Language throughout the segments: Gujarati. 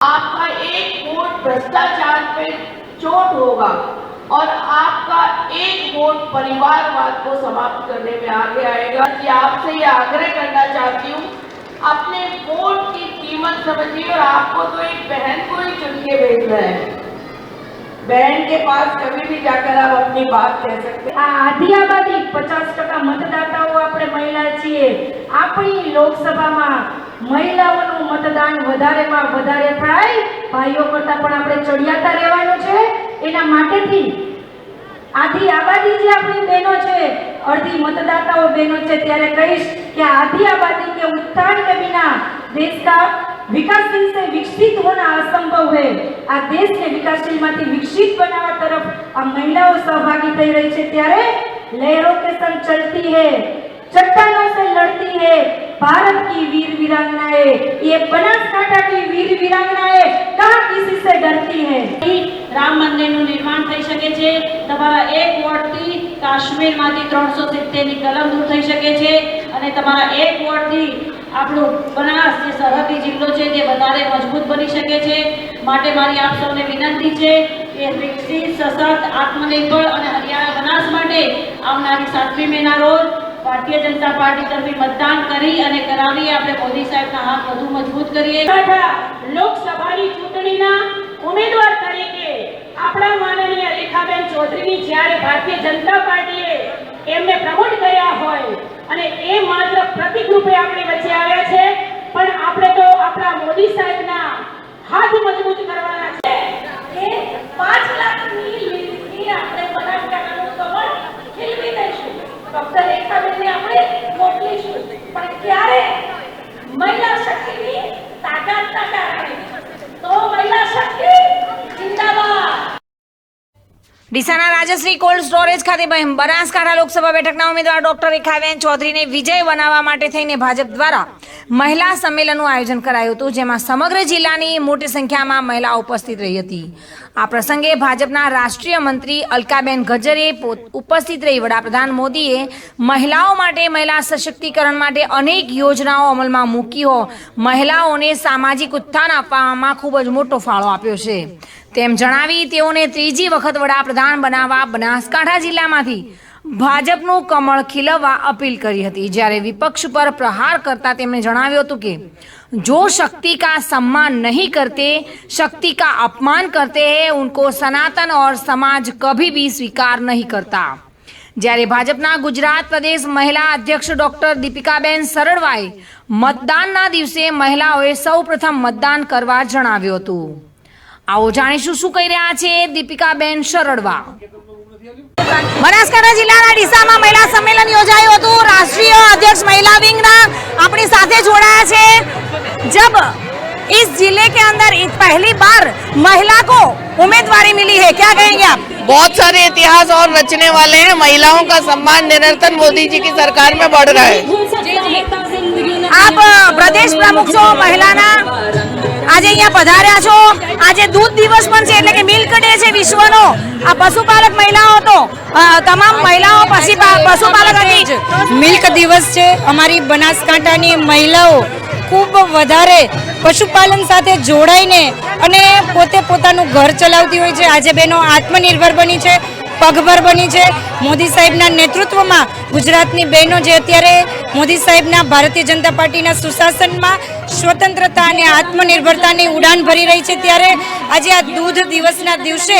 आपका एक वोट भ्रष्टाचार पे चोट होगा और आपका एक वोट परिवारवाद को समाप्त करने में आगे आएगा कि आपसे ये आग्रह करना चाहती हूँ अपने वोट की कीमत समझिए और आपको तो एक बहन को ही चुन के भेजना है बहन के पास कभी भी जाकर आप अपनी बात कह सकते हैं આ આદિયાબાદી પચાસ ટકા મતદાતાઓ આપણે મહિલા છીએ આપણી લોકસભામાં મહિલાઓનું મતદાન વધારેમાં વધારે થાય ભાઈઓ કરતાં પણ આપણે ચડિયાતા રહેવાનું છે એના માટેથી આધી આબાદી જે આપણી બહેનો છે અડધી मतदाताओं बहनों છે ત્યારે કહીશ કે आधी आबादी के उत्थान के बिना देश का विकासशील से विकसित होना असंभव है આ દેશને વિકાસશીલ માંથી વિકસિત બનાવવા તરફ આ મહિલાઓ સહભાગી થઈ રહી છે ત્યારે લહેરોं के संग चलती है चट्टानों से लड़ती है भारत की वीर वीरांगनाएं ये बनासकांठा की वीर वीरांगनाएं कहाँ किसी से डरती है રામ મંદિરનું નિર્માણ થઈ શકે છે તમારા એક વોટથી કાશ્મીરમાંથી ત્રણસો સિત્તેરની કલમ દૂર થઈ શકે છે અને તમારા એક વોટથી આપણું બનાસ જે સરહદી જિલ્લો છે તે વધારે મજબૂત બની શકે છે માટે મારી આપ સૌને વિનંતી છે કે વિકસિત સશક્ત આત્મનિર્ભર અને હરિયાણા બનાસ માટે આવનારી સાતમી મેના રોજ ભારતીય જનતા પાર્ટી તરફી મતદાન કરી અને કરાવી. આપણે મોદી સાહેબના હાથ વધુ મજબૂત કરીએ. લોકસભાની ચૂંટણીના ઉમેદવાર તરીકે આપણા માનનીય રેખાબેન ચૌધરીની જ્યારે ભારતીય જનતા પાર્ટીએ એમને પ્રમોટ કર્યા હોય અને એ માત્ર પ્રતિક રૂપે આપણી વચ્ચે આવ્યા છે, પણ આપણે તો આપણા મોદી સાહેબના હાથ મજબૂત કરવાના છે એ પાંચ લાખની લીડથી આપણે બનાસકાંઠાનું કમળ ખીલવી દઈશું ડોક્ટર રેખાબેનને આપણે મોકલીશું પણ ક્યારે મહિલા શક્તિની તાકાતના કારણે તો મહિલા શક્તિ જિંદાબાદ ડીસાના રાજશ્રી કોલ્ડ સ્ટોરેજ ખાતે બનાસકાંઠા લોકસભા બેઠકના ઉમેદવાર ડોક્ટર રેખાબેન ચૌધરીને વિજય બનાવવા માટે થઈને ભાજપ દ્વારા મહિલા સંમેલનનું આયોજન કરાયું હતું, જેમાં સમગ્ર જિલ્લાની મોટી સંખ્યામાં મહિલાઓ ઉપસ્થિત રહી હતી. આ પ્રસંગે ભાજપના રાષ્ટ્રીય મંત્રી અલકાબેન ગજરે ઉપસ્થિત રહી વડાપ્રધાન મોદીએ મહિલાઓ માટે મહિલા સશક્તિકરણ માટે અનેક યોજનાઓ અમલમાં મૂકી હો, મહિલાઓને સામાજિક ઉત્થાન આપવામાં ખૂબ જ મોટો ફાળો આપ્યો છે. તેમ જણાવી તેઓને ત્રીજી વખત વડાપ્રધાન બનાવવા બનાસકાંઠા જિલ્લામાંથી ભાજપનું કમળ ખીલવવા અપીલ કરી હતી. જ્યારે વિપક્ષ પર પ્રહાર કરતા તેમણે જણાવ્યું હતું કે, જો શક્તિકા સન્માન નહીં કરતે શક્તિકા અપમાન કરતે હે, ઉનકો સનાતન ઓર સમાજ કભી ભી સ્વીકાર નહીં કરતા. જ્યારે ભાજપના ગુજરાત પ્રદેશ મહિલા અધ્યક્ષ ડોક્ટર દીપિકાબેન સરળવાએ મતદાનના દિવસે મહિલાઓએ સૌપ્રથમ મતદાન કરવા જણાવ્યું હતું. આવો જાણીશું શું કહી રહ્યા છે દીપિકાબેન સરળવા બનાસકાંઠા જિલ્લાના ડીસામાં મહિલા સંમેલન યોજાયું હતું રાષ્ટ્રીય અધ્યક્ષ મહિલા વિંગના આપણી સાથે જોડાયા છે જબ इस जिले के अंदर इस पहली बार महिला को उम्मीदवारी मिली है क्या कहेंगे आप बहुत सारे इतिहास और रचने वाले हैं महिलाओं का सम्मान निरंतर मोदी जी की सरकार में बढ़ रहा है આપ અ, પ્રદેશ પ્રમુખ છો મહિલાના આજે અહીંયા પધાર્યા છો. આજે દૂધ દિવસ પણ છે એટલે કે મિલ્ક ડે છે વિશ્વનો. આ પશુપાલક મહિલાઓ તો તમામ મહિલાઓ પશી પશુપાલક હતી મિલ્ક દિવસ છે. અમારી બનાસકાંઠાની મહિલાઓ ખૂબ વધારે પશુપાલન સાથે જોડાઈને અને પોતે પોતાનું ઘર ચલાવતી હોય છે. આજે બહેનો આત્મનિર્ભર બની છે પગભર બની છે. મોદી સાહેબના નેતૃત્વમાં ગુજરાતની બહેનો જે અત્યારે મોદી સાહેબના ભારતીય જનતા પાર્ટીના સુશાસનમાં સ્વતંત્રતા અને આત્મનિર્ભરતાની ઉડાન ભરી રહી છે. ત્યારે આજે આ દૂધ દિવસના દિવસે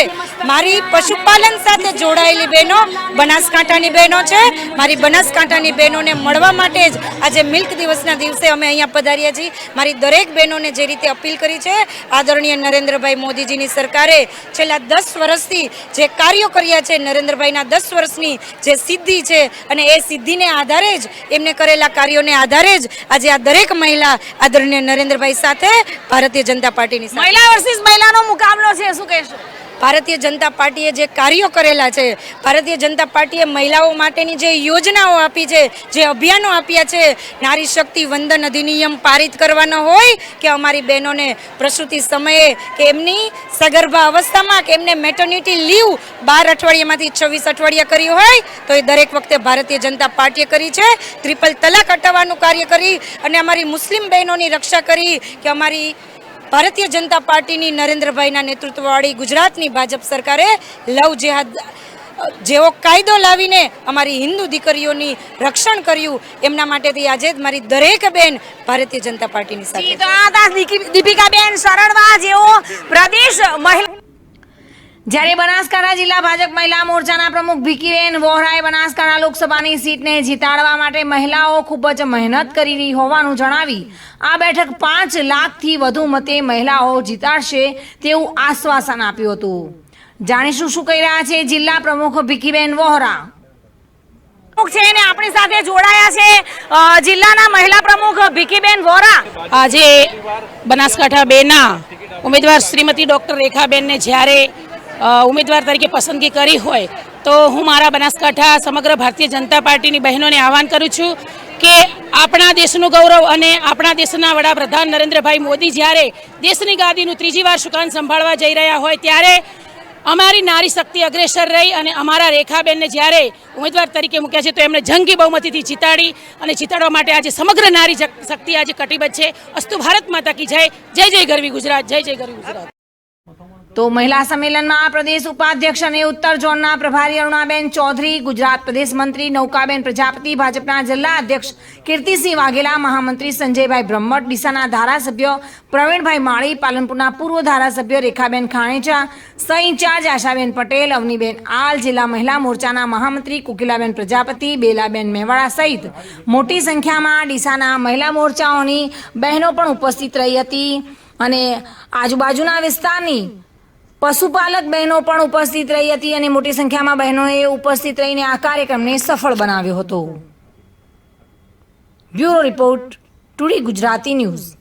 મારી પશુપાલન સાથે જોડાયેલી બહેનો, બનાસકાંઠાની બહેનો છે. મારી બનાસકાંઠાની બહેનોને મળવા માટે જ આજે મિલ્ક દિવસના દિવસે અમે અહીંયા પધાર્યા છીએ. મારી દરેક બહેનોને જે રીતે અપીલ કરી છે, આદરણીય નરેન્દ્રભાઈ મોદીજીની સરકારે છેલ્લા દસ વર્ષથી જે કાર્યો કર્યા છે, નરેન્દ્રભાઈના દસ વર્ષની જે સિદ્ધિ છે અને એ સિદ્ધિને આધારે જ એમને કરેલા કાર્યોને આધારે જ આજે આ દરેક મહિલા આદરણીય નરેન્દ્રભાઈ સાથે ભારતીય જનતા પાર્ટીની મહિલા વર્સિસ મહિલાનો મુકાબલો છે શું કહેશો? ભારતીય જનતા પાર્ટીએ જે કાર્યો કરેલા છે, ભારતીય જનતા પાર્ટીએ મહિલાઓ માટેની જે યોજનાઓ આપી છે, જે અભિયાનો આપ્યા છે, નારી શક્તિ વંદન અધિનિયમ પારિત કરવાનો હોય કે અમારી બહેનોને પ્રસૂતિ સમયે કે એમની સગર્ભા અવસ્થામાં કે એમને મેટર્નિટી લીવ બાર અઠવાડિયામાંથી છવ્વીસ અઠવાડિયા કરી હોય, તો એ દરેક વખતે ભારતીય જનતા પાર્ટીએ કરી છે. ટ્રિપલ તલાક હટાવવાનું કાર્ય કરી અને અમારી મુસ્લિમ બહેનોની રક્ષા કરી કે અમારી ભારતીય જનતા પાર્ટીની નરેન્દ્રભાઈના નેતૃત્વવાળી ગુજરાતની ભાજપ સરકારે લવ જેહાદ, જેવો કાયદો લાવીને અમારી હિન્દુ દીકરીઓની રક્ષણ કર્યું. એમના માટેથી આજે મારી દરેક બેન ભારતીય જનતા પાર્ટીની સાથે દીપિકાબેન સરળવા જેઓ પ્રદેશ મહિલા જ્યારે બનાસકાંઠા જિલ્લા ભાજપ મહિલા મોરચાના પ્રમુખ ભીકીબેન વોહરાએ બનાસકાંઠા લોકસભાની સીટને જીતાડવા માટે મહિલાઓ ખૂબ જ મહેનત કરી રહી હોવાનું જણાવી, આ બેઠક પાંચ લાખથી વધુ મતે મહિલાઓ જીતાડશે તેવું આશ્વાસન આપ્યું હતું. જાણીશું શું કહી રહ્યા છે જિલ્લા પ્રમુખ ભીકીબેન વોહરા? પ્રમુખ છે ને આપણી સાથે જોડાયા છે જિલ્લાના મહિલા પ્રમુખ ભીકીબેન વોરા આજે બનાસકાંઠા બેના ઉમેદવાર શ્રીમતી ડૉક્ટર રેખાબેનને જ્યારે ઉમેદવાર તરીકે પસંદગી કરી હોય, તો હું મારા બનાસકાંઠા સમગ્ર ભારતીય જનતા પાર્ટીની બહેનોને આહવાન કરું છું કે આપણા દેશનું ગૌરવ અને આપણા દેશના વડાપ્રધાન નરેન્દ્રભાઈ મોદી જ્યારે દેશની ગાદીનું ત્રીજી વાર સુકાન સંભાળવા જઈ રહ્યા હોય, ત્યારે અમારી નારી શક્તિ અગ્રેસર રહી અને અમારા રેખાબેનને જ્યારે ઉમેદવાર તરીકે મૂક્યા છે, તો એમણે જંગી બહુમતીથી જીતાડી અને જીતાડવા માટે આજે સમગ્ર નારી શક્તિ આજે કટિબદ્ધ છે. અસ્તુ ભારત માતા કી જય. જય જય ગરવી ગુજરાત. જય જય ગરવી ગુજરાત. તો મહિલા સંમેલનમાં પ્રદેશ ઉપાધ્યક્ષ અને ઉત્તર ઝોનના પ્રભારી અરુણાબેન ચૌધરી, ગુજરાત પ્રદેશ મંત્રી નૌકાબેન પ્રજાપતિ, ભાજપના જિલ્લા અધ્યક્ષ કીર્તિસિંહ વાઘેલા, મહામંત્રી સંજયભાઈ બ્રહ્મટ, ડીસાના ધારાસભ્ય પ્રવીણભાઈ માળી, પાલનપુરના પૂર્વ ધારાસભ્ય રેખાબેન ખાણેચા સહ ઇન્ચાર્જ આશાબેન પટેલ, અવનીબેન આલ, જિલ્લા મહિલા મોરચાના મહામંત્રી કુકિલાબેન પ્રજાપતિ, બેલાબેન મેવાડા સહિત મોટી સંખ્યામાં ડીસાના મહિલા મોરચાઓની બહેનો પણ ઉપસ્થિત રહી હતી. અને આજુબાજુના વિસ્તારની પશુપાલક બહેનો પણ ઉપસ્થિત રહી હતી અને મોટી સંખ્યામાં બહેનોએ ઉપસ્થિત રહીને આ કાર્યક્રમને સફળ બનાવ્યો હતો. Bureau report today Gujarati news.